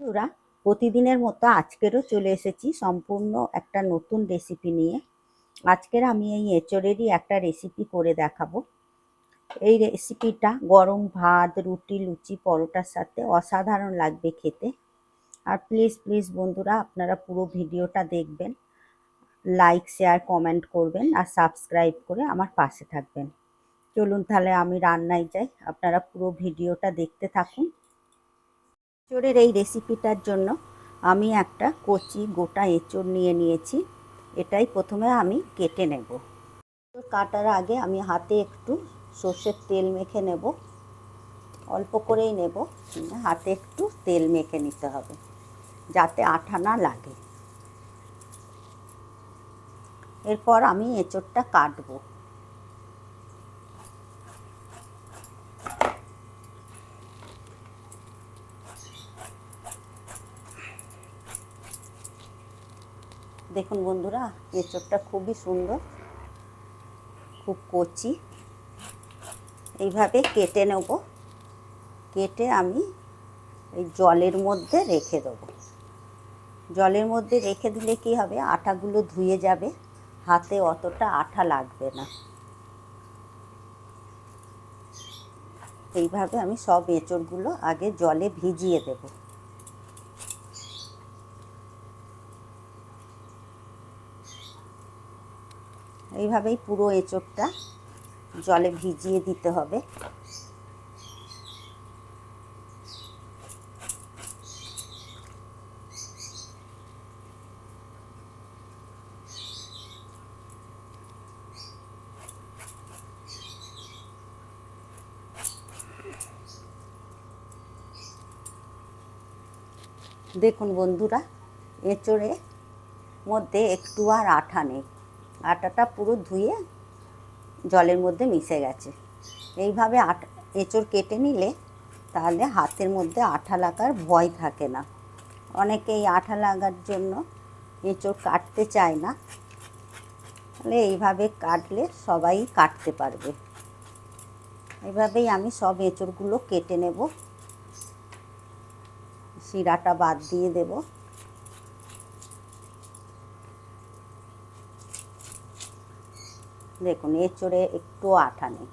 বন্ধুরা, প্রতিদিনের মতো আজকেরও চলে এসেছি সম্পূর্ণ একটা নতুন রেসিপি নিয়ে। আজকের আমি এই এঁচড়েরই একটা রেসিপি করে দেখাবো। এই রেসিপিটা গরম ভাত, রুটি, লুচি, পরোটার সাথে অসাধারণ লাগবে খেতে। আর প্লিজ প্লিজ বন্ধুরা, আপনারা পুরো ভিডিওটা দেখবেন লাইক শেয়ার কমেন্ট করবেন আর সাবস্ক্রাইব করে আমার পাশে থাকবেন। চলুন তাহলে আমি রান্নায় যাই। আপনারা পুরো ভিডিওটা দেখতে থাকুন। এঁচড়ের এই রেসিপিটার জন্য আমি একটা কচি গোটা এঁচড় নিয়ে নিয়েছি। এটাই প্রথমে আমি কেটে নেব। কাটার আগে আমি হাতে একটু সর্ষের তেল মেখে নেব। অল্প করেই নেব হাতে একটু তেল মেখে নিতে হবে, যাতে আঠা না লাগে। এরপর আমি এঁচড়টা কাটবো। দেখুন বন্ধুরা এঁচড়টা খুবই সুন্দর, খুব কচি। এইভাবে কেটে নেব। কেটে আমি এই জলের মধ্যে রেখে দেবো। জলের মধ্যে রেখে দিলে কি হবে? আটাগুলো ধুয়ে যাবে। হাতে অতটা আঠা লাগবে না। এইভাবে আমি সব এঁচড়গুলো আগে জলে ভিজিয়ে দেবো। এইভাবেই পুরো এঁচোড়টা জলে ভিজিয়ে দিতে হবে। দেখুন বন্ধুরা এঁচড়ে মধ্যে একটু আর আঠা নেই। আটাটা পুরো ধুয়ে জলের মধ্যে মিশে গেছে। এইভাবে আটা, এঁচড় কেটে নিলে তাহলে হাতের মধ্যে আঠা লাগার ভয় থাকে না। অনেকে এই আঠা লাগার জন্য এঁচড় কাটতে চায় না। তাহলে এইভাবে কাটলে সবাই কাটতে পারবে। এইভাবেই আমি সব এঁচড়গুলো কেটে নেব। শিরাটা বাদ দিয়ে দেবো। দেখুন এঁচড়ে একটু আঠা নেই।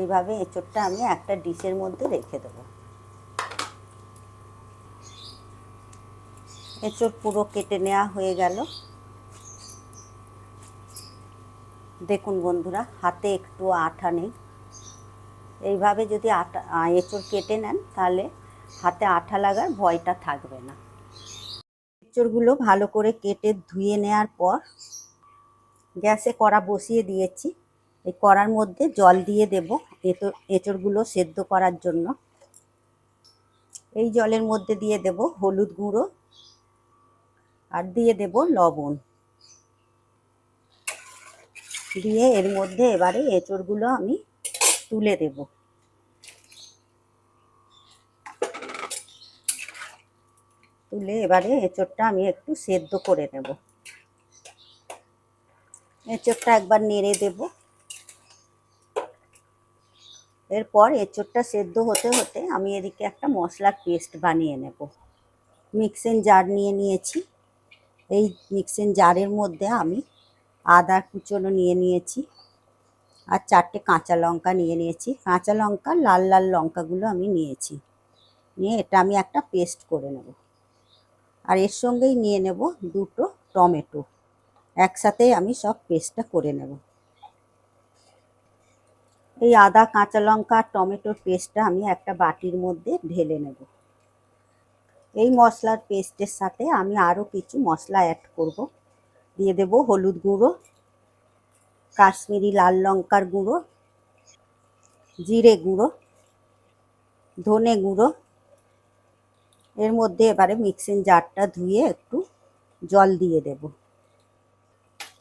এইভাবে এঁচড়টা আমি একটা ডিশের মধ্যে রেখে দেবো। এঁচড় পুরো কেটে নেওয়া হয়ে গেল। দেখুন বন্ধুরা, হাতে একটু আঠা নেই। এইভাবে যদি আটা এঁচড় কেটে নেন, তাহলে হাতে আঠা লাগার ভয়টা থাকবে না। এঁচড়গুলো ভালো করে কেটে ধুয়ে নেওয়ার পর গ্যাসে কড়া বসিয়ে দিয়েছি। এই কড়ার মধ্যে জল দিয়ে দেব এঁচড়গুলো সেদ্ধ করার জন্য। এই জলের মধ্যে দিয়ে দেব হলুদ গুঁড়ো আর দিয়ে দেব লবণ। দিয়ে এর মধ্যে এবারে এঁচড়গুলো আমি তুলে দেব। তুলে এবারে এঁচড়টা আমি একটু সেদ্ধ করে নেব। এঁচড়টা একবার নেড়ে দেব। এরপর এঁচড়টা সেদ্ধ হতে হতে আমি এদিকে একটা মশলার পেস্ট বানিয়ে নেব। মিক্সিং জার নিয়ে নিয়েছি। এই মিক্সিং জারের মধ্যে আমি আদা কুচনো নিয়ে নিয়েছি। আর চারটে কাঁচা লঙ্কা নিয়ে নিয়েছি। কাঁচা লঙ্কা, লাল লাল লঙ্কাগুলো আমি নিয়েছি। নিয়ে এটা আমি একটা পেস্ট করে নেব। আর এর সঙ্গেই নিয়ে নেব দুটো টমেটো। একসাথেই আমি সব পেস্টটা করে নেব। এই আদা, কাঁচা লঙ্কা আর টমেটোর পেস্টটা আমি একটা বাটির মধ্যে ঢেলে নেব। এই মশলার পেস্টের সাথে আমি আরও কিছু মশলা অ্যাড করব। দিয়ে দেব হলুদ গুঁড়ো কাশ্মীরি লাল লঙ্কার গুঁড়ো, জিরে গুঁড়ো, ধনে গুঁড়ো। এর মধ্যে এবারে মিক্সিং জারটা ধুয়ে একটু জল দিয়ে দেব।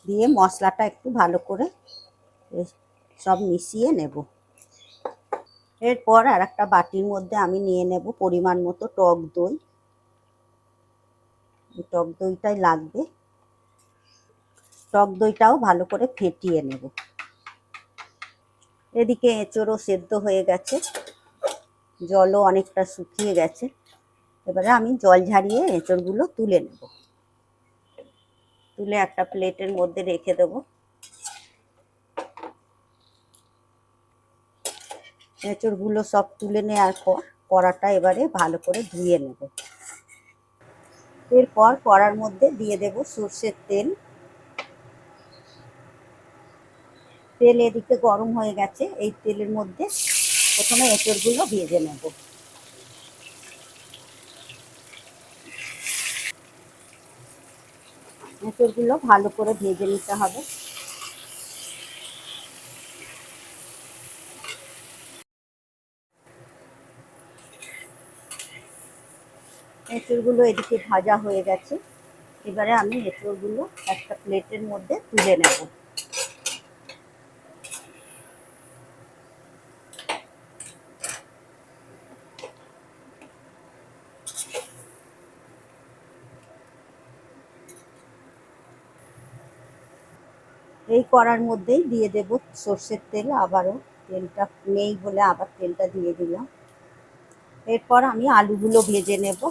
দিয়ে মশলাটা একটু ভালো করে সব মিশিয়ে নেব। এরপর আর একটা বাটির মধ্যে আমি নিয়ে নেব পরিমাণ মতো টক দই। টক দইটাই লাগবে। টক দইটাও ভালো করে ফেটিয়ে নেব। এদিকে এঁচড়ও সেদ্ধ হয়ে গেছে। জলও অনেকটা শুকিয়ে গেছে। এবারে আমি জল ঝারিয়ে এঁচড়গুলো তুলে নেব। তুলে একটা প্লেটের মধ্যে রেখে দেব। এঁচড়গুলো সব তুলে নেওয়ার পর কড়াটা এবারে ভালো করে ধুয়ে নেব। এরপর কড়ার মধ্যে দিয়ে দেব সর্ষের তেল। তেল এদিকে গরম হয়ে গেছে, এই তেলের মধ্যে প্রথমে এঁচড়গুলো ভেজে নেব। এঁচড়গুলো ভালো করে ভেজে নিতে হবে। এঁচড়গুলো এদিকে ভাজা হয়ে গেছে। এবারে আমি এঁচড়গুলো একটা প্লেটের মধ্যে তুলে নেব। এই করার মধ্যেই দিয়ে দেব সর্ষের তেল, আবারও তেলটা নেই বলে আবার তেলটা দিয়ে দিলাম। এরপর আমি আলুগুলো ভেজে নেব।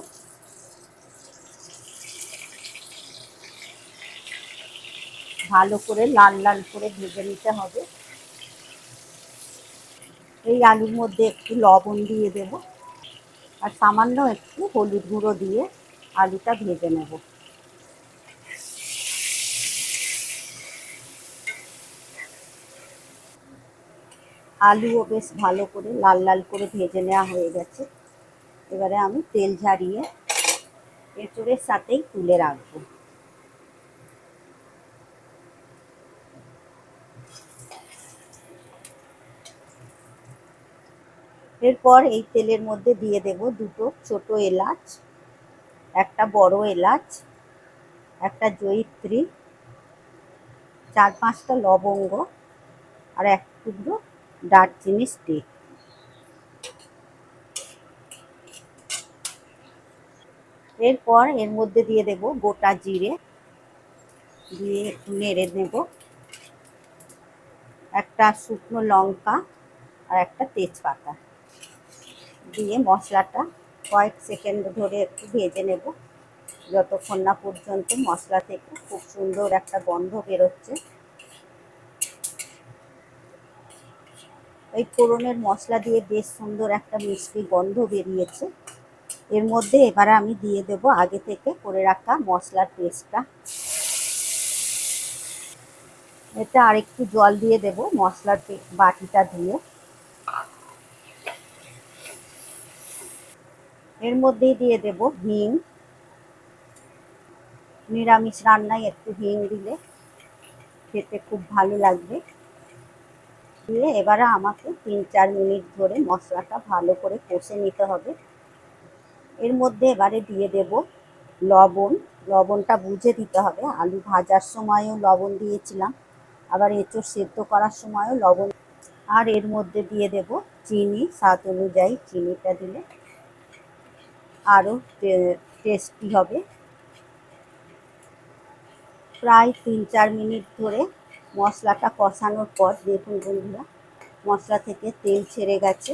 ভালো করে লাল লাল করে ভেজে নিতে হবে। এই আলুর মধ্যে একটু লবণ দিয়ে দেব। আর সামান্য একটু হলুদ গুঁড়ো দিয়ে আলুটা ভেজে নেব। আলুও বেশ ভালো করে লাল লাল করে ভেজে নেওয়া হয়ে গেছে। এবারে আমি তেল ঝারিয়ে এঁচড়ের সাথেই তুলে রাখব। এরপর এই তেলের মধ্যে দিয়ে দেব দুটো ছোট এলাচ, একটা বড় এলাচ, একটা জয়িত্রী, চার পাঁচটা লবঙ্গ আর এক টুকরো দারচিনি স্টিক এরপর এর মধ্যে দিয়ে দেব গোটা জিরে, দিয়ে একটু নেড়ে নেব একটা শুকনো লঙ্কা আর একটা তেজপাতা। দিয়ে মশলাটা কয়েক সেকেন্ড ধরে একটু ভেজে নেব। যতক্ষণ না পর্যন্ত মশলা থেকে খুব সুন্দর একটা গন্ধ বেরোচ্ছে এই ফোড়নের মশলা দিয়ে বেশ সুন্দর একটা মিষ্টি গন্ধ বেরিয়েছে। এর মধ্যে এবারে আমি দিয়ে দেব আগে থেকে করে রাখা মশলার পেস্টটা। এতে আরেকটু জল দিয়ে দেব মশলার বাটিটা দিয়ে। এর মধ্যেই দিয়ে দেব হিং। নিরামিষ রান্নায় একটু হিং দিলে খেতে খুব ভালো লাগবে। দিয়ে এবারে আমাকে তিন চার মিনিট ধরে মশলাটা ভালো করে কষে নিতে হবে। এর মধ্যে এবারে দিয়ে দেব লবণ। লবণটা বুঝে দিতে হবে। আলু ভাজার সময়ও লবণ দিয়েছিলাম। আবার এঁচোড় সেদ্ধ করার সময়ও লবণ। আর এর মধ্যে দিয়ে দেব চিনি, স্বাদ অনুযায়ী চিনিটা দিলে আরও টেস্টি হবে। প্রায় তিন চার মিনিট ধরে মশলাটা কষানোর পর দেখুন বন্ধুরা, মশলা থেকে তেল ছেড়ে গেছে।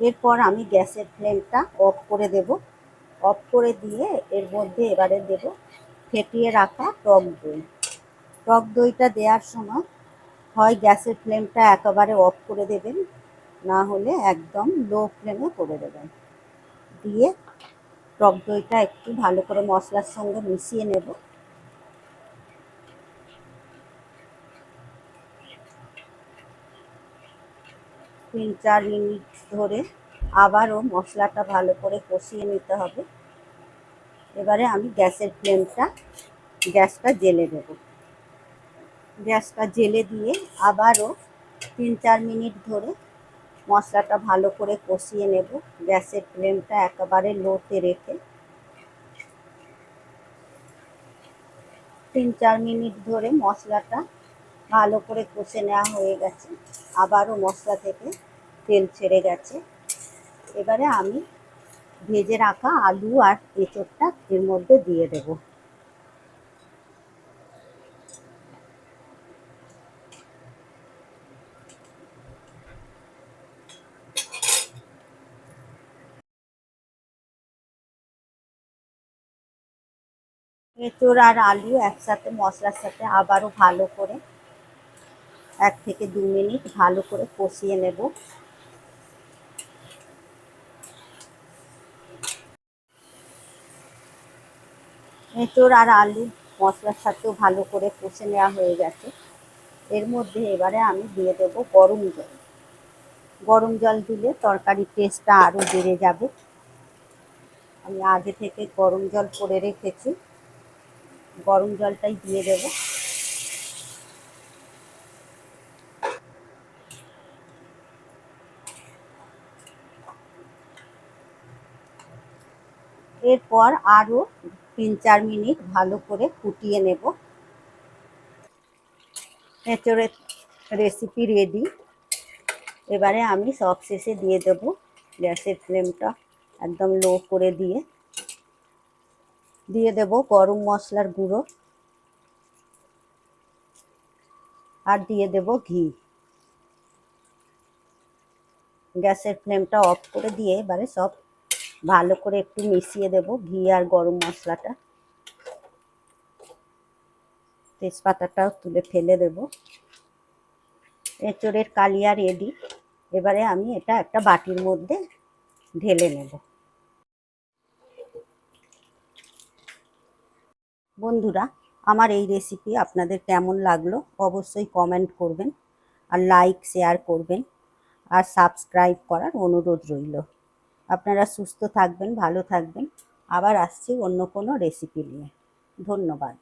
এরপর আমি গ্যাসের ফ্লেমটা অফ করে দেব। অফ করে দিয়ে এর মধ্যে এবারে দেব ফেটিয়ে রাখা টক দই। টক দইটা দেওয়ার সময় হয় গ্যাসের ফ্লেমটা একেবারে অফ করে দেবেন, না হলে একদম লো ফ্লেমে করে দেবেন। দিয়ে টক দইটা একটু ভালো করে মশলার সঙ্গে মিশিয়ে নেব। তিন চার মিনিট ধরে আবারও মশলাটা ভালো করে কষিয়ে নিতে হবে। এবারে আমি গ্যাসের ফ্লেমটা, গ্যাসটা জেলে দেব। গ্যাসটা জেলে দিয়ে আবারও তিন চার মিনিট ধরে মশলাটা ভালো করে কষিয়ে নেব। গ্যাসের ফ্লেমটা একেবারে লোতে রেখে তিন চার মিনিট ধরে মশলাটা ভালো করে কষে নেওয়া হয়ে গেছে। আবারও মশলা থেকে তেল ছেড়ে গেছে। এবারে আমি ভেজে রাখা আলু আর এঁচড়টা এর মধ্যে দিয়ে দেব। এঁচড় আর আলু একসাথে মশলার সাথে আবারও ভালো করে এক থেকে দু মিনিট ভালো করে কষিয়ে নেব। এঁচোড় আর আলু মশলার সাথেও ভালো করে কষে নেওয়া হয়ে গেছে। এর মধ্যে এবারে আমি দিয়ে দেব গরম জল। গরম জল দিলে তরকারির টেস্টটা আরও বেড়ে যাবে। আমি আগে থেকে গরম জল করে রেখেছি। গরম জলটাই দিয়ে দেব। এরপর আরও তিন চার মিনিট ভালো করে ফুটিয়ে নেব। এঁচড়ের রেসিপি রেডি এবারে আমি সব শেষে দিয়ে দেব গ্যাসের ফ্লেমটা একদম লো করে দিয়ে। দিয়ে দেব গরম মশলার গুঁড়ো। আর দিয়ে দেব ঘি। গ্যাসের ফ্লেমটা অফ করে দিয়ে এবারে সব ভালো করে একটু মিশিয়ে দেব, ঘি আর গরম মশলাটা। তেজপাতাটাও তুলে ফেলে দেব। এঁচড়ের কালিয়া রেডি এবারে আমি এটা একটা বাটির মধ্যে ঢেলে নেব। বন্ধুরা, আমার এই রেসিপি আপনাদের কেমন লাগল অবশ্যই কমেন্ট করবেন আর লাইক শেয়ার করবেন। আর সাবস্ক্রাইব করার অনুরোধ রইল। আপনারা সুস্থ থাকবেন ভালো থাকবেন। আবার আসছি অন্য কোনো রেসিপি নিয়ে। ধন্যবাদ।